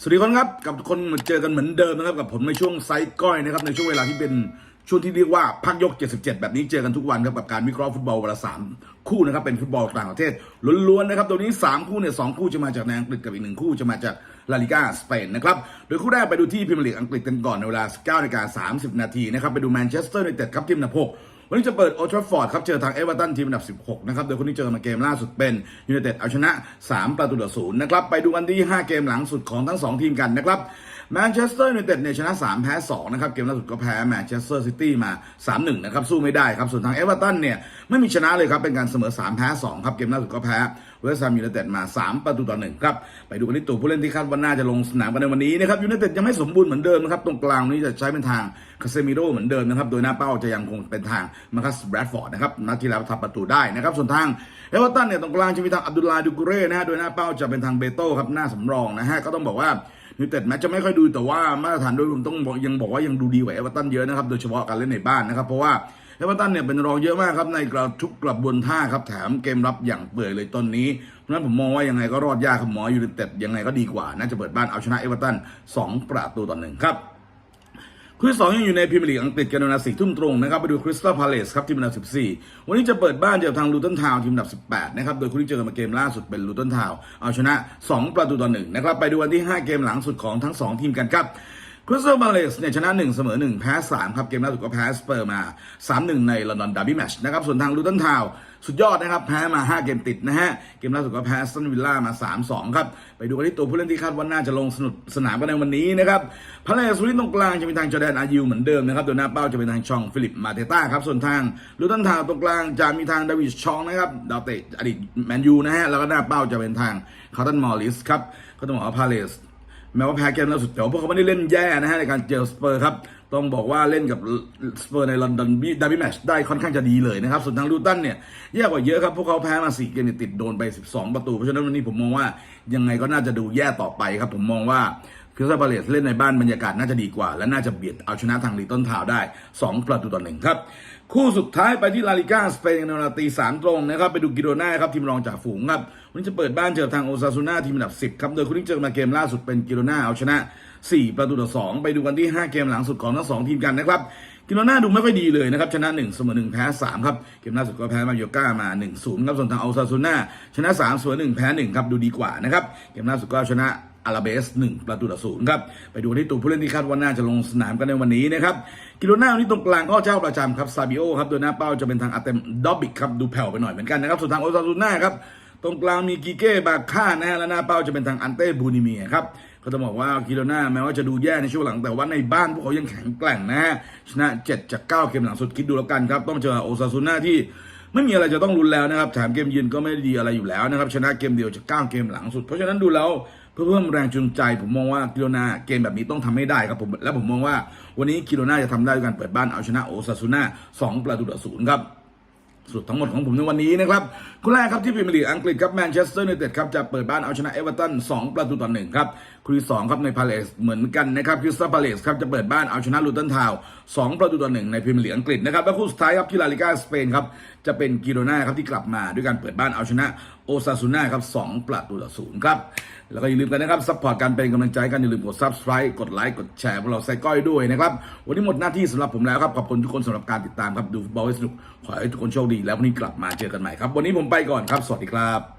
สวัสดีคนครับกับทุกคนมาเจอกันเหมือนเดิมนะครับกับผมในช่วงไซต์ก้อยนะครับในช่วงเวลาที่เป็นช่วงที่เรียกว่าพักยก 77 แบบนี้เจอกันทุกวันครับกับการวิเคราะห์ฟุตบอลวันละสามคู่นะครับเป็นฟุตบอลต่างประเทศล้วนๆนะครับตัวนี้ 3 คู่เนี่ยสคู่จะมาจากในอังกฤษกับอีกหนึ่งคู่จะมาจากลาลิก้าสเปนนะครับโดยคู่แรกไปดูที่พรีเมียร์ลีกอังกฤษกันก่อนในเวลา 19นาฬิกา30 นาทีนะครับไปดูแมนเชสเตอร์ยูไนเต็ดครับทีมอันดับหก วันนี้จะเปิดโอทราฟอร์ดครับ เจอทางเอเวอร์ตันทีมอันดับ 16 นะครับ โดยคนที่เจอมาเกมล่าสุดเป็นยูไนเต็ดเอาชนะ 3 ประตูต่อศูนย์นะครับ ไปดูกันที่ 5 เกมหลังสุดของทั้ง 2 ทีมกันนะครับแมนเชสเตอร์ยูไนเต็ดเนี่ยชนะ 3 แพ้ 2 นะครับ เกมล่าสุดก็แพ้แมนเชสเตอร์ซิตี้มา 3-1 นะครับ สู้ไม่ได้ครับ ส่วนทางเอเวอร์ตันเนี่ยไม่มีชนะเลยครับเป็นการเสมอ 3 แพ้ 2 ครับเกมล่าสุดก็แพ้ วสต์แฮมยูไนเต็ดมา 3 ประตูต่อ1ครับ ไปดูกันที่ตัวผู้เล่นที่คาดว่าน่าจะลงสนามกันในวันนี้นะครับยูไนเต็ดยังไม่สมบูรณ์เหมือนเดิมนะครับ ตรงกลางนี้จะใช้เป็นทางคาเซมิโร่เหมือนเดิมนะครับ โดยหน้าเป้าจะยังคงเป็นทางมาคัสแบรดฟอร์ดนะครับนัดที่แล้วทำประตูได้นะครับ ส่วนทางเอเวอร์ตันเนี่ยตรงกลางจะมีทางอับดุลลาดูกุเร่นะฮะโดยหน้าเป้าจะเป็นทางเบโต้ครับหน้าสำรองนะฮะก็ต้องบอกว่ายูไนเต็ดแม้จะไม่ค่อยดูแต่ว่ามาตรฐานโดยรวมต้องบอกยังบอกว่ายังดูดีกว่าเอเวอร์ตันเยอะนะครับโดยเฉพาะการเล่นในบ้านนะครับเพราะว่า เอเวอร์ตันเนี่ยเป็นรองเยอะมากครับในกระทุกกระบวนท่าครับแถมเกมรับอย่างเปื่อยเลยตอนนี้เพราะฉะนั้นผมมองว่ายังไงก็รอดยากครับหมอยูไนเต็ดยังไงก็ดีกว่า น่าจะเปิดบ้านเอาชนะเอเวอร์ตันสองประตูต่อหนึ่งครับคู่สองยังอยู่ในพรีเมียร์ลีกอังกฤษกันในเวลาสี่ทุ่มตรงนะครับไปดูคริสตัลพาเลสครับทีมอันดับ 14 วันนี้จะเปิดบ้านเจอทางลูตันทาวน์ทีมอันดับ 18 นะครับ โดยคู่ที่เจอกันมาเกมล่าสุดเป็นลูตันทาวน์เอาชนะ 2 ประตูต่อ1นะครับ ไปดูวันที่ 5 เกมหลังสุดของทั้ง 2 ทีมกันครับ คริสตัลพาเลสเนี่ยชนะ 1 เสมอ 1 แพ้ 3 ครับ เกมล่าสุดก็แพ้สเปอร์มา 3-1 ในลอนดอนดาร์บี้แมชนะครับ ส่วนทางลูตันทาวสุดยอดนะครับ แพ้มา 5 เกมติดนะฮะ เกมล่าสุดก็แพ้สตันวิลล่ามา 3-2 ครับ ไปดูกันที่ตัวผู้เล่นที่คาดว่าน่าจะลงสนุกสนามกันในวันนี้นะครับพาเลสวันนี้ตรงกลางจะเป็นทางจอแดนอายูเหมือนเดิมนะครับโดยหน้าเป้าจะเป็นทางชองฟิลิปมาเตต้าครับส่วนทางลูตันทาวตรงกลางจะมีทางดาวิดชองนะครับดาวเตะอดีตแมนยูนะฮะแล้วก็หน้าเป้าจะเป็นทางคาร์ตันมอริสครับก็ต้องบอกว่าพาเลส แม้ว่าแพ้เกมล่าสุดแต่ว่าพวกเขาไม่ได้เล่นแย่นะฮะในการเจอสเปอร์ครับ ต้องบอกว่าเล่นกับสเปอร์ในลอนดอนดับบี้แมชได้ค่อนข้างจะดีเลยนะครับ ส่วนทางลูตันเนี่ยแย่กว่าเยอะครับ พวกเขาแพ้มา 4 เกมติดโดนไป 12 ประตู เพราะฉะนั้นวันนี้ผมมองว่ายังไงก็น่าจะดูแย่ต่อไปครับ ผมมองว่า คริสตัลพาเลสเล่นในบ้านบรรยากาศน่าจะดีกว่า และน่าจะเบียดเอาชนะทางลีตันทาวได้ 2 ประตูต่อหนึ่งครับ คู่สุดท้ายไปที่ลาลิก้าสเปนในเวลาตีสามตรงนะครับไปดูกิโรนาครับทีมรองจากฝูงครับวันนี้จะเปิดบ้านเจอทางโอซาซูน่าทีมอันดับ 10 ครับ โดยคู่ที่เจอมาเกมล่าสุดเป็นกิโรนาเอาชนะ 4 ประตูต่อ2ไปดูกันที่ 5 เกมหลังสุดของทั้งสองทีมกันนะครับ กิโรนาดูไม่ค่อยดีเลยนะครับชนะ1เสมอ1แพ้3ครับเกมล่าสุดก็แพ้มาโยก้ามา1-0ครับส่วนทางโอซาซูน่าชนะ3เสมอ1แพ้1ครับดูดีกว่านะครับเกมล่าสุดก็ชนะอาราเบส1ประตูต่อศูนย์ครับไปดูที่ตัวผู้เล่นที่คาดว่าน่าจะลงสนามกันในวันนี้นะครับกิโลนาวันนี้ตรงกลางก็เจ้าประจำครับซาบิโอครับโดยหน้าเป้าจะเป็นทางอาเตมดอบบิกครับดูแผ่วไปหน่อยเหมือนกันนะครับส่วนทางโอซาซูน่าครับ ตรงกลางมีกิเก้บาค่านะฮะและหน้าเป้าจะเป็นทางอันเต้บูนิเมียครับก็ต้องบอกว่ากิโลนาแม้ว่าจะดูแย่ในช่วงหลังแต่ว่าในบ้านพวกเขายังแข็งแกร่งนะฮะชนะ 7 จาก 9 เกมหลังสุดคิดดูแล้วกันครับ ต้องเจอโอซาซูน่าที่ไม่มีอะไรจะต้องรุนแล้วนะครับแถมเกมยืนก็ไม่ได้ดีอะไรอยู่แล้วนะครับชนะเกมเดียวจาก 9 เกมหลังสุด เพราะฉะนั้นดูแล้วเพื่อเพิ่มแรงจูงใจ ผมมองว่ากิโลนาเกมแบบนี้ต้องทำให้ได้ครับผมและผมมองว่าวันนี้กิโลนาจะทำได้ด้วยการเปิดบ้านเอาชนะโอซาซูน่า2ประตูต่อศูนย์ครับ สุดทั้งหมดของผมในวันนี้นะครับคู่แรกครับที่พรีเมียร์ลีกอังกฤษครับแมนเชสเตอร์ยูไนเต็ดครับจะเปิดบ้านเอาชนะเอเวอเรตัน2ประตูต่อหนึ่งครับคู่ที่สองครับในพาเลสเหมือนกันนะครับคริสตัลพาเลสครับจะเปิดบ้านเอาชนะลูตันทาวสองประตูต่อหนึ่งในพรีเมียร์ลีกอังกฤษนะครับและคู่สุดท้ายครับที่ลาลิก้าสเปนครับ จะเป็นกิโรนาครับที่กลับมาด้วยการเปิดบ้านเอาชนะโอซาซูน่าครับ2ประตูต่อศูนย์ครับ แล้วก็อย่าลืมกันนะครับซัพพอร์ตการเป็นกำลังใจกันอย่าลืมกด subscribe กดไลค์กดแชร์พวกเราใส่ก้อยด้วยนะครับ วันนี้หมดหน้าที่สำหรับผมแล้วครับ ขอบคุณทุกคนสำหรับการติดตามครับดูฟุตบอลให้สนุก ขอให้ทุกคนโชคดี แล้ววันนี้กลับมาเจอกันใหม่ครับ วันนี้ผมไปก่อนครับ สวัสดีครับ